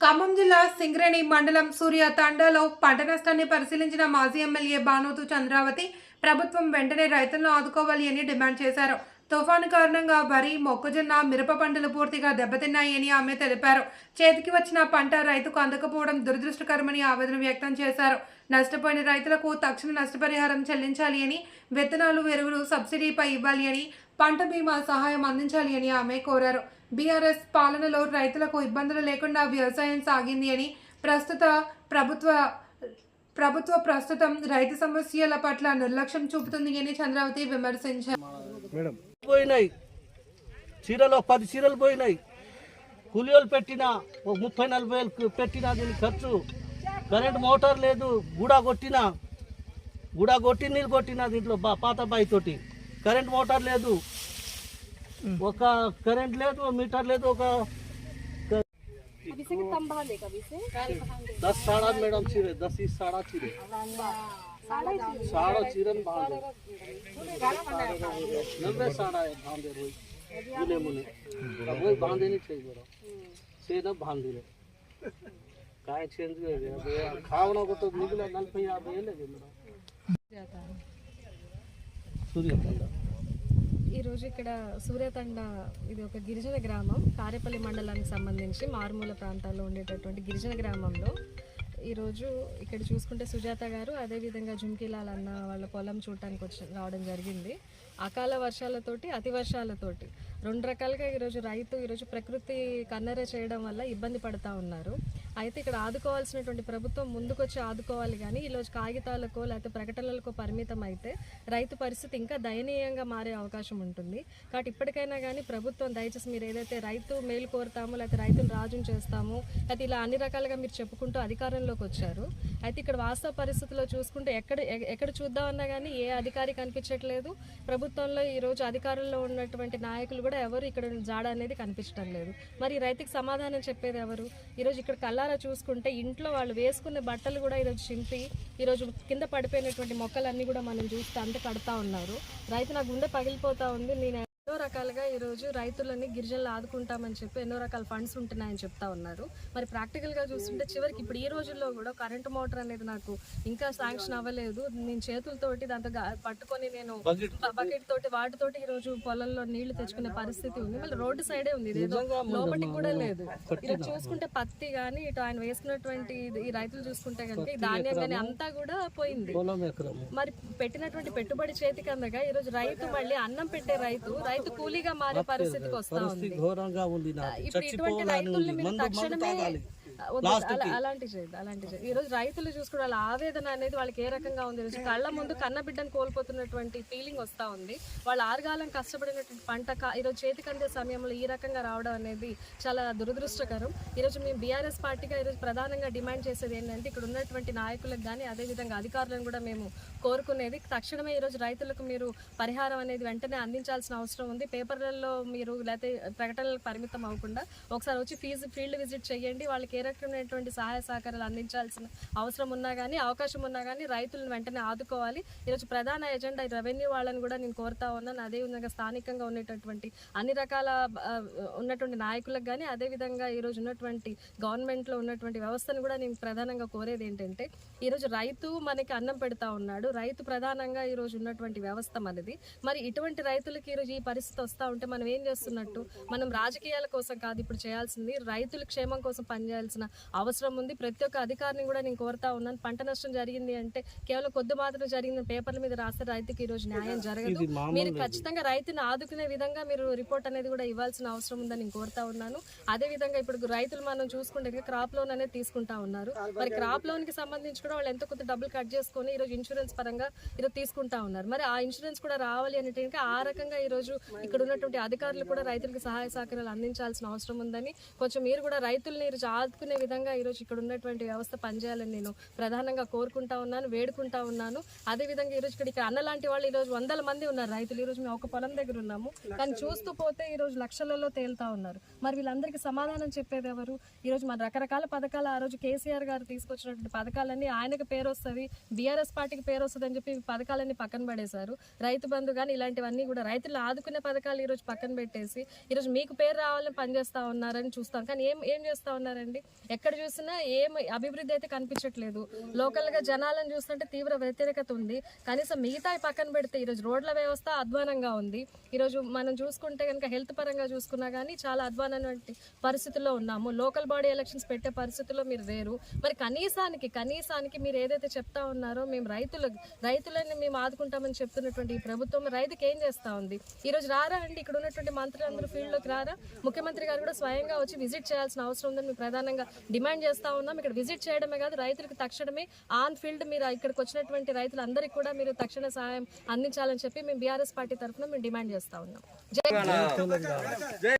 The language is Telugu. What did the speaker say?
ఖమ్మం జిల్లా సింగరేణి మండలం సూర్య తండాలో పంట నష్టాన్ని పరిశీలించిన మాజీ ఎమ్మెల్యే బానోతు చంద్రావతి ప్రభుత్వం వెంటనే రైతులను ఆదుకోవాలి అని డిమాండ్ చేశారు. తుఫాను కారణంగా వరి మొక్కజొన్న మిరప పంటలు పూర్తిగా దెబ్బతిన్నాయని ఆమె తెలిపారు. చేతికి వచ్చిన పంట రైతుకు అందకపోవడం దురదృష్టకరమని ఆవేదన వ్యక్తం చేశారు. నష్టపోయిన రైతులకు తక్షణ నష్టపరిహారం చెల్లించాలి అని విత్తనాలు ఎరువులు సబ్సిడీపై ఇవ్వాలి అని పంట బీమా సహాయం అందించాలి అని ఆమె కోరారు. బీఆర్ఎస్ పాలనలో రైతులకు ఇబ్బందులు లేకుండా వ్యవసాయం సాగింది అని ప్రస్తుత ప్రభుత్వ ప్రభుత్వ ప్రస్తుతం రైతు సమస్యల పట్ల నిర్లక్ష్యం చూపుతుంది అని చంద్రావతి విమర్శించారు. పోయినాయి. చీరలు పది చీరలు పోయినాయి. కూలీలు పెట్టిన ఒక ముప్పై నలభై వేలు పెట్టిన దీని ఖర్చు. కరెంట్ మోటార్ లేదు. గుడా కొట్టిన గుడా కొట్టి నీళ్ళు కొట్టిన దీంట్లో బా పాత బాయి తోటి. కరెంట్ మోటార్ లేదు. ఒక కరెంట్ లేదు మీటర్ లేదు ఒక दस साड़ा मैडम चिरे दस ही साड़ा चिरे साड़ा चिरन बांधे नब्बे साड़ा है बांधे रोज मुने मुने अब वही बांधे नहीं चाहिए बड़ा से ना बांध दिले काय चेंज हो गया अब ये खावना को तो निकला नल पे आप ये लगे मेरा सूर्य पंडा ఈరోజు ఇక్కడ సూర్యతండ ఇది ఒక గిరిజన గ్రామం. కారేపల్లి మండలానికి సంబంధించి మారుమూల ప్రాంతాల్లో ఉండేటటువంటి గిరిజన గ్రామంలో. ఈరోజు ఇక్కడ చూసుకుంటే సుజాత గారు అదేవిధంగా జుంకిలాల్ అన్న వాళ్ళ పొలం చూడటానికి వచ్చి రావడం జరిగింది. అకాల వర్షాలతోటి అతి వర్షాలతోటి. రెండు రకాలుగా ఈరోజు రైతు ఈరోజు ప్రకృతి కన్నెర చేయడం వల్ల ఇబ్బంది పడతా ఉన్నారు. అయితే ఇక్కడ ఆదుకోవాల్సినటువంటి ప్రభుత్వం ముందుకొచ్చి ఆదుకోవాలి కానీ ఈరోజు కాగితాలకో లేకపోతే ప్రకటనలకో పరిమితం అయితే రైతు పరిస్థితి ఇంకా దయనీయంగా మారే అవకాశం ఉంటుంది. కాబట్టి ఇప్పటికైనా కానీ ప్రభుత్వం దయచేసి మీరు ఏదైతే రైతు మేలు కోరుతామో లేకపోతే రైతును రాజును చేస్తాము లేకపోతే ఇలా అన్ని రకాలుగా మీరు చెప్పుకుంటూ అధికారంలోకి వచ్చారు. అయితే ఇక్కడ వాస్తవ పరిస్థితుల్లో చూసుకుంటే ఎక్కడ ఎక్కడ చూద్దామన్నా కానీ ఏ అధికారి కనిపించట్లేదు. ప్రభుత్వంలో ఈరోజు అధికారంలో ఉన్నటువంటి నాయకులు కూడా ఎవరు ఇక్కడ జాడ అనేది కనిపించడం లేదు. మరి రైతుకి సమాధానం చెప్పేది ఎవరు? ఈరోజు ఇక్కడ కల్లారా చూసుకుంటే ఇంట్లో వాళ్ళు వేసుకునే బట్టలు కూడా ఈరోజు చింపి ఈరోజు కింద పడిపోయినటువంటి మొక్కలన్నీ కూడా మనం చూస్తే అంత కడతా ఉన్నారు. రైతు నా గుండె పగిలిపోతా ఉంది నేను ఎన్నో రకాలుగా ఈరోజు రైతులని గిరిజనులు ఆదుకుంటామని చెప్పి ఎన్నో రకాల ఫండ్స్ ఉంటున్నాయని చెప్తా ఉన్నారు. మరి ప్రాక్టికల్గా చూస్తుంటే చివరికి ఇప్పుడు ఈ రోజుల్లో కూడా కరెంటు మోటార్ అనేది నాకు ఇంకా శాంక్షన్ అవ్వలేదు. నేను చేతులతోటి దాంతో పట్టుకొని నేను బకెట్ తోటి? వాటితోటి ఈ రోజు పొలంలో నీళ్ళు తెచ్చుకునే పరిస్థితి ఉంది. మళ్ళీ రోడ్డు సైడే ఉంది. ఇదేదో లోపలికి కూడా లేదు. ఈరోజు చూసుకుంటే పత్తి గానీ ఇటు ఆయన వేసుకున్నటువంటి ఇది- ఈ రైతులు చూసుకుంటే కనుక ఈ ధాన్యం కానీ అంతా కూడా పోయింది. మరి పెట్టినటువంటి పెట్టుబడి చేతికి అందగా ఈ రోజు రైతు మళ్ళీ అన్నం పెట్టే రైతు రైతు కూలీగా మారే పరిస్థితికి వస్తా ఉంది. ఘోరంగా ఉంది ఇప్పుడు ఇటువంటి రైతుల్ని మీరు తక్షణమే అలాంటి అలాంటి ఈ రోజు రైతులు చూసుకుని వాళ్ళ ఆవేదన అనేది వాళ్ళకి ఏ రకంగా ఉంది? ఈరోజు కళ్ళ ముందు కన్న బిడ్డను కోల్పోతున్నటువంటి ఫీలింగ్ వస్తా ఉంది. వాళ్ళు ఆరుగాలం కష్టపడినటువంటి పంట ఈరోజు చేతికి అందే సమయంలో ఈ రకంగా రావడం అనేది చాలా దురదృష్టకరం. ఈరోజు మేము బీఆర్ఎస్ పార్టీగా ఈరోజు ప్రధానంగా డిమాండ్ చేసేది ఏంటంటే ఇక్కడ ఉన్నటువంటి నాయకులకు కానీ అదేవిధంగా అధికారులను కూడా మేము కోరుకునేది. తక్షణమే ఈరోజు రైతులకు మీరు పరిహారం అనేది వెంటనే అందించాల్సిన అవసరం ఉంది. పేపర్లలో మీరు లేకపోతే ప్రకటనలకు పరిమితం అవ్వకుండా ఒకసారి వచ్చి ఫీజు ఫీల్డ్ విజిట్ చేయండి. వాళ్ళకి ఏ రకమైనటువంటి సహాయ సహకారాలు అందించాల్సిన అవసరం ఉన్నా కానీ అవకాశం ఉన్నా కానీ రైతులను వెంటనే ఆదుకోవాలి. ఈరోజు ప్రధాన ఎజెండా రెవెన్యూ వాళ్ళని కూడా నేను కోరుతా ఉన్నాను అదేవిధంగా స్థానికంగా ఉండేటటువంటి అన్ని రకాల ఉన్నటువంటి నాయకులకు కానీ అదేవిధంగా ఈరోజు ఉన్నటువంటి గవర్నమెంట్లో ఉన్నటువంటి వ్యవస్థను కూడా నేను ప్రధానంగా కోరేది ఏంటంటే ఈరోజు రైతు మనకి అన్నం పెడతా ఉన్నాడు. రైతు ప్రధానంగా ఈరోజు ఉన్నటువంటి వ్యవస్థ మనది. మరి ఇటువంటి రైతులకి ఈరోజు ఈ పరిస్థితి వస్తూ ఉంటే మనం ఏం చేస్తున్నట్టు? మనం రాజకీయాల కోసం కాదు ఇప్పుడు చేయాల్సింది రైతుల క్షేమం కోసం పనిచేయాల్సిన అవసరం ఉంది. ప్రతి ఒక్క అధికారిని కూడా నేను కోరుతా ఉన్నాను. పంట నష్టం జరిగింది అంటే కేవలం కొద్ది మాత్రం జరిగింది పేపర్ల మీద రాస్తే రైతుకి ఈరోజు న్యాయం జరగదు. మీరు ఖచ్చితంగా రైతుని ఆదుకునే విధంగా మీరు రిపోర్ట్ అనేది కూడా ఇవ్వాల్సిన అవసరం ఉందని నేను కోరుతా ఉన్నాను. అదే విధంగా ఇప్పుడు రైతులు మనం చూసుకుంటే క్రాప్ లోన్ అనేది తీసుకుంటా ఉన్నారు. మరి క్రాప్ లోన్కి సంబంధించి కూడా వాళ్ళు ఎంతో కొంత డబ్బులు కట్ చేసుకొని ఈరోజు ఇన్సూరెన్స్ పరంగా ఈరోజు తీసుకుంటా ఉన్నారు. మరి ఆ ఇన్సూరెన్స్ కూడా రావాలి అంటే ఆ రకంగా ఈరోజు ఇక్కడ ఉన్నటువంటి అధికారులు కూడా రైతులకు సహాయ సహకారాలు అందించాల్సిన అవసరం ఉందని కొంచెం మీరు కూడా రైతుల్ని ఈరోజు ఆదుకునే విధంగా ఈరోజు ఇక్కడ ఉన్నటువంటి వ్యవస్థ పనిచేయాలని నేను ప్రధానంగా కోరుకుంటా ఉన్నాను వేడుకుంటా ఉన్నాను. అదే విధంగా ఈరోజు ఇక్కడ ఇక్కడ అన్న లాంటి వాళ్ళు ఈరోజు వందల మంది ఉన్నారు. రైతులు ఈరోజు మేము ఒక పొలం దగ్గర ఉన్నాము. కానీ చూస్తూ పోతే ఈరోజు లక్షలలో తేలుతా ఉన్నారు. మరి వీళ్ళందరికీ సమాధానం చెప్పేది ఎవరు? ఈరోజు మన రకరకాల పథకాలు ఆ రోజు కేసీఆర్ గారు తీసుకొచ్చినటువంటి పథకాలన్నీ ఆయనకు పేరు వస్తుంది బీఆర్ఎస్ పార్టీకి పేరు వస్తుంది అని చెప్పి ఈ పథకాలన్నీ పక్కన పడేశారు. రైతు బంధు కానీ ఇలాంటివన్నీ కూడా రైతులు ఆదుకునే పథకాలు ఈరోజు పక్కన పెట్టేసి ఈరోజు మీకు పేరు రావాలని పనిచేస్తా ఉన్నారని చూస్తాం. కానీ ఏం ఏం చేస్తా ఉన్నారండి? ఎక్కడ చూసినా ఏం అభివృద్ధి అయితే కనిపించట్లేదు. లోకల్గా జనాలను చూస్తుంటే తీవ్ర వ్యతిరేకత ఉంది. కనీసం మిగతా పక్కన పెడితే ఈరోజు రోడ్ల వ్యవస్థ అధ్వానంగా ఉంది. ఈరోజు మనం చూసుకుంటే కనుక హెల్త్ పరంగా చూసుకున్నా కానీ చాలా అధ్వానమైన పరిస్థితుల్లో ఉన్నాము. లోకల్ బాడీ ఎలక్షన్స్ పెట్టే పరిస్థితుల్లో మీరు లేరు మరి కనీసానికి కనీసానికి మీరు ఏదైతే చెప్తా ఉన్నారో మేము రైతులు రైతులని మేము ఆదుకుంటామని చెప్తున్నటువంటి ఈ ప్రభుత్వం రైతుకి ఏం చేస్తా ఉంది? ఈరోజు రారా అండి? ఇక్కడ ఉన్నటువంటి మంత్రులందరూ ఫీల్డ్లోకి రారా? ముఖ్యమంత్రి గారు కూడా స్వయంగా వచ్చి విజిట్ చేయాల్సిన అవసరం ఉందని ప్రధానంగా ప్రధానంగా డిమాండ్ చేస్తా ఉన్నాం. ఇక్కడ విజిట్ చేయడమే కాదు రైతులకు తక్షణమే ఆన్ ఫీల్డ్ మీరు ఇక్కడికి వచ్చినటువంటి రైతులందరికీ కూడా మీరు తక్షణ సహాయం అందించాలని చెప్పి మేము బీఆర్ఎస్ పార్టీ తరఫున మేము డిమాండ్ చేస్తా ఉన్నాం. జై